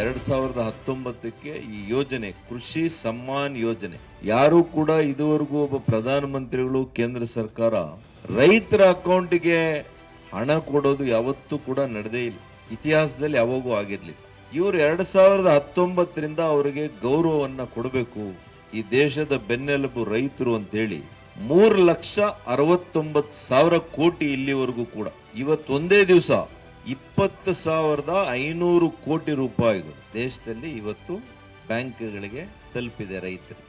ಎರಡ್ ಸಾವಿರದ ಹತ್ತೊಂಬತ್ತಕ್ಕೆ ಈ ಯೋಜನೆ, ಕೃಷಿ ಸಮ್ಮಾನ್ ಯೋಜನೆ. ಯಾರು ಕೂಡ ಇದುವರೆಗೂ ಒಬ್ಬ ಪ್ರಧಾನಮಂತ್ರಿಗಳು, ಕೇಂದ್ರ ಸರ್ಕಾರ ರೈತರ ಅಕೌಂಟ್ಗೆ ಹಣ ಕೊಡೋದು ಯಾವತ್ತೂ ಕೂಡ ನಡೆದೇ ಇಲ್ಲ. ಇತಿಹಾಸದಲ್ಲಿ ಯಾವಾಗೂ ಆಗಿರ್ಲಿಲ್ಲ. ಇವರು ಎರಡ್ ಸಾವಿರದ ಹತ್ತೊಂಬತ್ತರಿಂದ ಅವರಿಗೆ ಗೌರವವನ್ನ ಕೊಡಬೇಕು. ಈ ದೇಶದ ಬೆನ್ನೆಲುಬು ರೈತರು ಅಂತೇಳಿ ಮೂರು ಲಕ್ಷ ಅರವತ್ತೊಂಬತ್ತು ಸಾವಿರ ಕೋಟಿ ಇಲ್ಲಿವರೆಗೂ ಕೂಡ. ಇವತ್ತೊಂದೇ ದಿವಸ ಇಪ್ಪತ್ತು ಸಾವಿರದ ಐನೂರು ಕೋಟಿ ರೂಪಾಯಿಗಳು ದೇಶದಲ್ಲಿ ಇವತ್ತು ಬ್ಯಾಂಕ್ಗಳಿಗೆ ತಲುಪಿದೆ ರೈತರು.